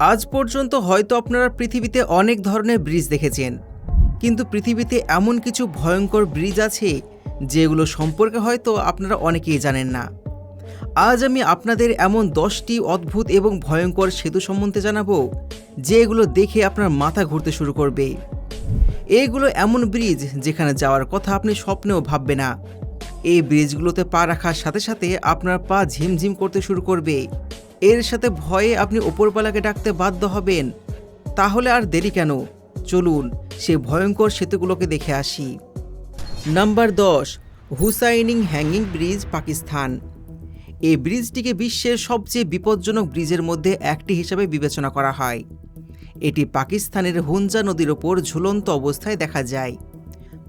আজ পর্যন্ত হয়তো আপনারা পৃথিবীতে অনেক ধরনের ব্রিজ দেখেছেন, কিন্তু পৃথিবীতে এমন কিছু ভয়ঙ্কর ব্রিজ আছে যেগুলো সম্পর্কে হয়তো আপনারা অনেকেই জানেন না। আজ আমি আপনাদের এমন দশটি অদ্ভুত এবং ভয়ঙ্কর সেতু সম্বন্ধে জানাব, যেগুলো দেখে আপনার মাথা ঘুরতে শুরু করবে। এইগুলো এমন ব্রিজ যেখানে যাওয়ার কথা আপনি স্বপ্নেও ভাববে না। এই ব্রিজগুলোতে পা রাখার সাথে সাথে আপনার পা ঝিমঝিম করতে শুরু করবে। এর সাথে ভয়ে আপনি ওপরপালাকে ডাকতে বাধ্য হবেন। তাহলে আর দেরি কেন? চলুন সে ভয়ঙ্কর সেতুগুলোকে দেখে আসি। নাম্বার দশ, হুসাইনিং হ্যাঙ্গিং ব্রিজ, পাকিস্তান। এই ব্রিজটিকে বিশ্বের সবচেয়ে বিপজ্জনক ব্রিজের মধ্যে একটি হিসাবে বিবেচনা করা হয়। এটি পাকিস্তানের হুঞ্জা নদীর ওপর ঝুলন্ত অবস্থায় দেখা যায়।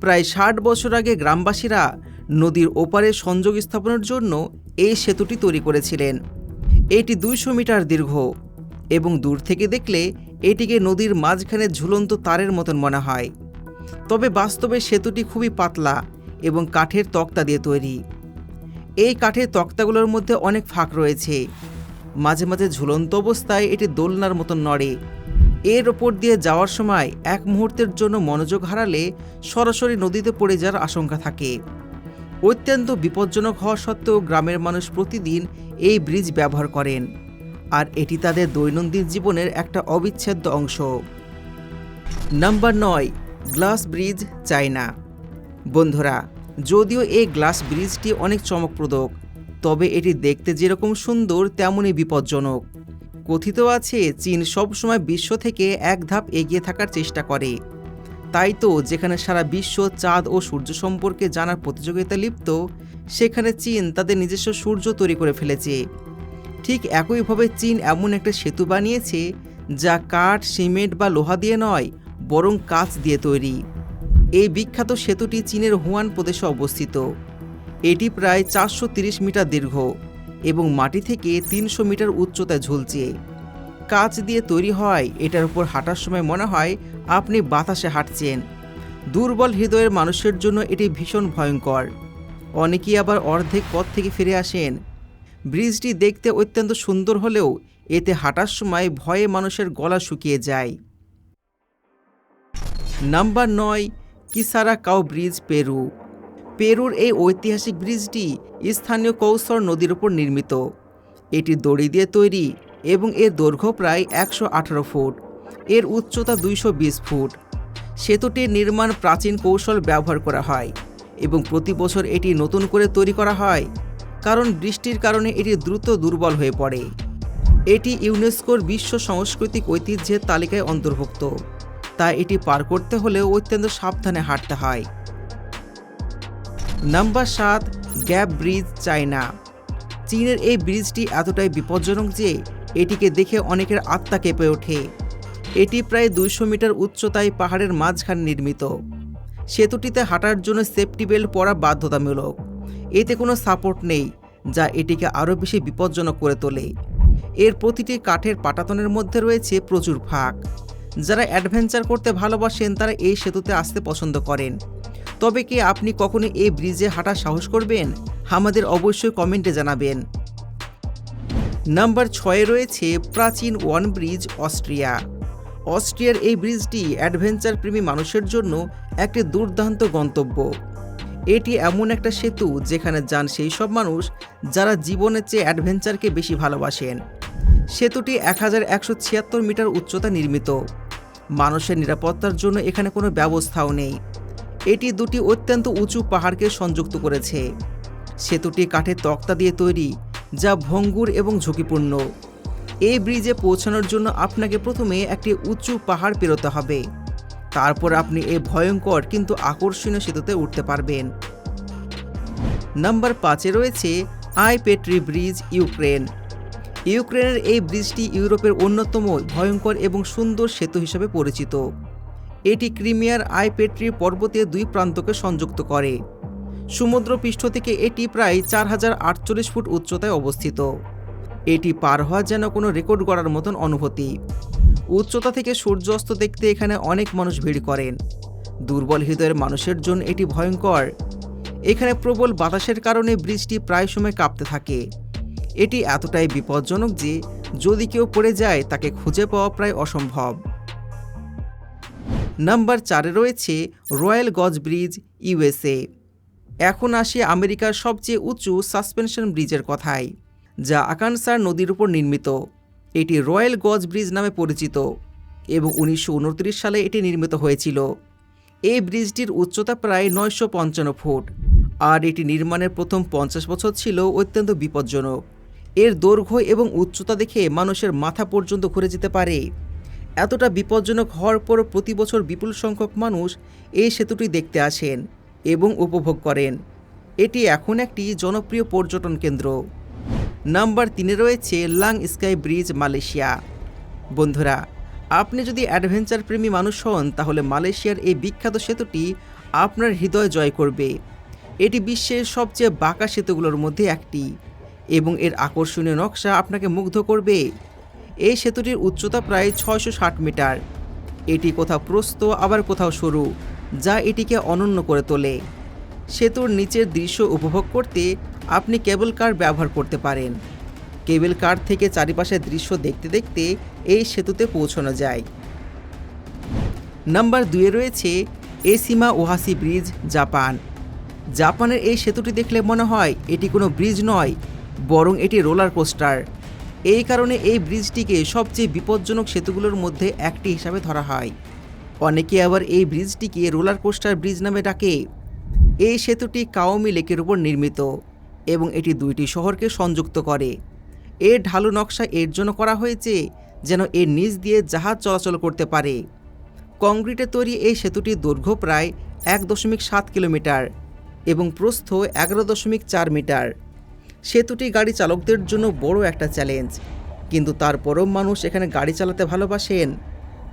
প্রায় ষাট বছর আগে গ্রামবাসীরা নদীর ওপারে সংযোগ স্থাপনের জন্য এই সেতুটি তৈরি করেছিলেন। এটি দুইশো মিটার দীর্ঘ এবং দূর থেকে দেখলে এটিকে নদীর মাঝখানে ঝুলন্ত তারের মতন মনে হয়। তবে বাস্তবে সেতুটি খুবই পাতলা এবং কাঠের তক্তা দিয়ে তৈরি। এই কাঠের তক্তাগুলোর মধ্যে অনেক ফাঁক রয়েছে। মাঝে মাঝে ঝুলন্ত অবস্থায় এটি দোলনার মতন নড়ে। এর ওপর দিয়ে যাওয়ার সময় এক মুহূর্তের জন্য মনোযোগ হারালে সরাসরি নদীতে পড়ে যাওয়ার আশঙ্কা থাকে। অত্যন্ত বিপজ্জনক হওয়া সত্ত্বেও গ্রামের মানুষ প্রতিদিন এই ব্রিজ ব্যবহার করেন। আর এটি তাদের দৈনন্দিন জীবনের একটা অবিচ্ছেদ্য অংশ। নাম্বার নয়, গ্লাস ব্রিজ, চায়না। বন্ধুরা, যদিও এই গ্লাস ব্রিজটি অনেক চমকপ্রদক, তবে এটি দেখতে যেরকম সুন্দর, তেমনই বিপজ্জনক। কথিত আছে, চীন সবসময় বিশ্ব থেকে এক ধাপ এগিয়ে থাকার চেষ্টা করে। তাই তো যেখানে সারা বিশ্ব চাঁদ ও সূর্য সম্পর্কে জানার প্রতিযোগিতা লিপ্ত, সেখানে চীন তাদের নিজস্ব সূর্য তৈরি করে ফেলেছে। ঠিক একইভাবে চীন এমন একটা সেতু বানিয়েছে যা কাঠ, সিমেন্ট বা লোহা দিয়ে নয়, বরং কাঁচ দিয়ে তৈরি। এই বিখ্যাত সেতুটি চীনের হুয়ান প্রদেশে অবস্থিত। এটি প্রায় চারশো মিটার দীর্ঘ এবং মাটি থেকে তিনশো মিটার উচ্চতায় ঝুলছে। কাঁচ দিয়ে তৈরি হয়, এটার উপর হাঁটার সময় মনে হয় আপনি বাতাসে হাঁটছেন। দুর্বল হৃদয়ের মানুষের জন্য এটি ভীষণ ভয়ঙ্কর। অনেকেই আবার অর্ধেক পথ থেকে ফিরে আসেন। ব্রিজটি দেখতে অত্যন্ত সুন্দর হলেও এতে হাঁটার সময় ভয়ে মানুষের গলা শুকিয়ে যায়। নাম্বার নয় কিসারা কাউ ব্রিজ, পেরু। পেরুর এই ঐতিহাসিক ব্রিজটি স্থানীয় কৌসর নদীর উপর নির্মিত। এটি দড়ি দিয়ে তৈরি এবং এর দৈর্ঘ্য প্রায় একশো আঠারো ফুট। এর উচ্চতা দুইশো বিশ ফুট। সেতুটির নির্মাণ প্রাচীন কৌশল ব্যবহার করা হয় এবং প্রতি বছর এটি নতুন করে তৈরি করা হয়, কারণ বৃষ্টির কারণে এটি দ্রুত দুর্বল হয়ে পড়ে। এটি ইউনেস্কোর বিশ্ব সাংস্কৃতিক ঐতিহ্যের তালিকায় অন্তর্ভুক্ত, তাই এটি পার করতে হলেও অত্যন্ত সাবধানে হাঁটতে হয়। নাম্বার সাত, গ্যাপ ব্রিজ, চায়না। চীনের এই ব্রিজটি এতটাই বিপজ্জনক যে এটিকে দেখে অনেকের আত্মা কেঁপে ওঠে। এটি প্রায় দুইশো মিটার উচ্চতায় পাহাড়ের মাঝখানে নির্মিত। সেতুটিতে হাঁটার জন্য সেফটি বেল্ট পরা বাধ্যতামূলক। এতে কোনো সাপোর্ট নেই, যা এটিকে আরও বেশি বিপজ্জনক করে তোলে। এর প্রতিটি কাঠের পাটাতনের মধ্যে রয়েছে প্রচুর ফাঁক। যারা অ্যাডভেঞ্চার করতে ভালোবাসেন, তারা এই সেতুতে আসতে পছন্দ করেন। তবে কি আপনি কখনো এই ব্রিজে হাঁটার সাহস করবেন? আমাদের অবশ্যই কমেন্টে জানাবেন। নাম্বার ছয়ে রয়েছে প্রাচীন ওয়ান ব্রিজ, অস্ট্রিয়া। অস্ট্রিয়ার এই ব্রিজটি অ্যাডভেঞ্চার প্রেমী মানুষের জন্য একটি দুর্দান্ত গন্তব্য। এটি এমন একটা সেতু যেখানে যান সেই সব মানুষ যারা জীবনের চেয়ে অ্যাডভেঞ্চারকে বেশি ভালোবাসেন। সেতুটি এক হাজার একশো ছিয়াত্তর মিটার উচ্চতা নির্মিত। মানুষের নিরাপত্তার জন্য এখানে কোনো ব্যবস্থাও নেই। এটি দুটি অত্যন্ত উঁচু পাহাড়কে সংযুক্ত করেছে। সেতুটি কাঠের তক্তা দিয়ে তৈরি, যা ভঙ্গুর এবং ঝুঁকিপূর্ণ। এই ব্রিজে পৌঁছানোর জন্য আপনাকে প্রথমে একটি উঁচু পাহাড় পেরোতে হবে। তারপর আপনি এই ভয়ঙ্কর কিন্তু আকর্ষণীয় সেতুতে উঠতে পারবেন। নাম্বার পাঁচে রয়েছে আই পেট্রি ব্রিজ, ইউক্রেন। ইউক্রেনের এই ব্রিজটি ইউরোপের অন্যতম ভয়ঙ্কর এবং সুন্দর সেতু হিসেবে পরিচিত। এটি ক্রিমিয়ার আইপেট্রি পর্বতের দুই প্রান্তকে সংযুক্ত করে। সমুদ্রপৃষ্ঠ থেকে এটি প্রায় চার হাজার আটচল্লিশ ফুট উচ্চতায় অবস্থিত। এটি পার হওয়া যেন কোনো রেকর্ড করার মতন অনুভূতি। উচ্চতা থেকে সূর্যাস্ত দেখতে এখানে অনেক মানুষ ভিড় করেন। দুর্বল হৃদয়ের মানুষের জন্য এটি ভয়ঙ্কর। এখানে প্রবল বাতাসের কারণে ব্রিজটি প্রায় সময় কাঁপতে থাকে। এটি এতটাই বিপজ্জনক যে, যদি কেউ পড়ে যায়, তাকে খুঁজে পাওয়া প্রায় অসম্ভব। নাম্বার চারে রয়েছে রয়্যাল গজ ব্রিজ, ইউএসএ। এখন আসে আমেরিকার সবচেয়ে উঁচু সাসপেনশন ব্রিজের কথায়, যা আকানসার নদীর উপর নির্মিত। এটি রয়্যাল গজ ব্রিজ নামে পরিচিত এবং উনিশশো উনত্রিশ সালে এটি নির্মিত হয়েছিল। এই ব্রিজটির উচ্চতা প্রায় নয়শো পঞ্চান্ন ফুট আর এটি নির্মাণের প্রথম পঞ্চাশ বছর ছিল অত্যন্ত বিপজ্জনক। এর দৈর্ঘ্য এবং উচ্চতা দেখে মানুষের মাথা পর্যন্ত ঘুরে যেতে পারে। এতটা বিপজ্জনক হওয়ার পর প্রতি বছর বিপুল সংখ্যক মানুষ এই সেতুটি দেখতে আসেন এবং উপভোগ করেন। এটি এখন একটি জনপ্রিয় পর্যটন কেন্দ্র। নাম্বার তিনে রয়েছে লাং স্কাই ব্রিজ মালয়েশিয়া। বন্ধুরা, আপনি যদি অ্যাডভেঞ্চার প্রেমী মানুষ হন, তাহলে মালয়েশিয়ার এই বিখ্যাত সেতুটি আপনার হৃদয় জয় করবে। এটি বিশ্বের সবচেয়ে বাঁকা সেতুগুলোর মধ্যে একটি এবং এর আকর্ষণীয় নকশা আপনাকে মুগ্ধ করবে। এই সেতুটির উচ্চতা প্রায় ছয়শো ষাট মিটার। এটি কোথাও প্রস্থ, আবার কোথাও সরু, যা এটিকে অনন্য করে তোলে। সেতুর নিচের দৃশ্য উপভোগ করতে আপনি কেবল কার ব্যবহার করতে পারেন। কেবল কার থেকে চারিপাশের দৃশ্য দেখতে দেখতে এই সেতুতে পৌঁছানো যায়। নাম্বার দুয়ে রয়েছে এসিমা ওহাসি ব্রিজ, জাপান। জাপানের এই সেতুটি দেখলে মনে হয় এটি কোনো ব্রিজ নয়, বরং এটি রোলার কোস্টার। এই কারণে এই ব্রিজটিকে সবচেয়ে বিপজ্জনক সেতুগুলোর মধ্যে একটি হিসাবে ধরা হয়। অনেকে আবার এই ব্রিজটিকে রোলার কোস্টার ব্রিজ নামে ডাকে। এই সেতুটি কাওমি লেকের উপর নির্মিত এবং এটি দুইটি শহরকে সংযুক্ত করে। এর ঢালু নকশা এর জন্য করা হয়েছে যেন এর নিচ দিয়ে জাহাজ চলাচল করতে পারে। কংক্রিটে তৈরি এই সেতুটির দৈর্ঘ্য প্রায় এক দশমিক সাত কিলোমিটার এবং প্রস্থ এগারো দশমিক চার মিটার। সেতুটি গাড়ি চালকদের জন্য বড় একটা চ্যালেঞ্জ। কিন্তু তারপরও মানুষ এখানে গাড়ি চালাতে ভালোবাসেন।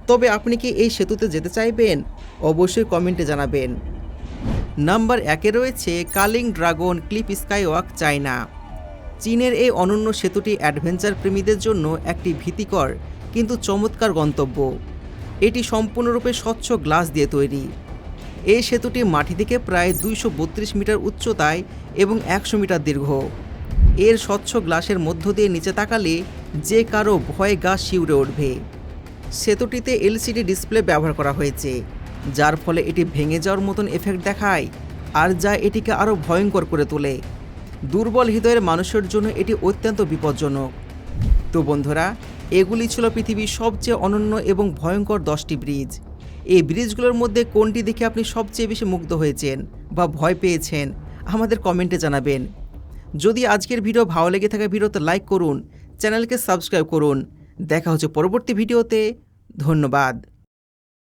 তবে আপনি কি এই সেতুতে যেতে চাইবেন? অবশ্যই কমেন্টে জানাবেন। নাম্বার একে রয়েছে coiling dragon cliff skywalk China. চীনের এই অনন্য সেতুটি অ্যাডভেঞ্চার প্রেমীদের জন্য একটি ভীতিকর কিন্তু চমৎকার গন্তব্য। এটি সম্পূর্ণরূপে স্বচ্ছ গ্লাস দিয়ে তৈরি। এই সেতুটি মাটি থেকে প্রায় দুইশো বত্রিশ মিটার উচ্চতায় এবং একশো মিটার দীর্ঘ। এর স্বচ্ছ গ্লাসের মধ্য দিয়ে নিচে তাকালে যে কারও ভয়ে গা শিউরে উঠবে। সেতুটিতে এলসিডি ডিসপ্লে ব্যবহার করা হয়েছে, যার ফলে এটি ভেঙে যাওয়ার মতন এফেক্ট দেখায় আর যা এটিকে আরও ভয়ঙ্কর করে তোলে। দুর্বল হৃদয়ের মানুষের জন্য এটি অত্যন্ত বিপজ্জনক। তো বন্ধুরা, এগুলি ছিল পৃথিবীর সবচেয়ে অনন্য এবং ভয়ঙ্কর দশটি ব্রিজ। এই ব্রিজগুলোর মধ্যে কোনটি দেখে আপনি সবচেয়ে বেশি মুগ্ধ হয়েছেন বা ভয় পেয়েছেন, আমাদের কমেন্টে জানাবেন। যদি আজকের ভিডিও ভালো লেগে থাকে, ভিডিওতে লাইক করুন, চ্যানেলকে সাবস্ক্রাইব করুন। দেখা হচ্ছে পরবর্তী ভিডিওতে। ধন্যবাদ।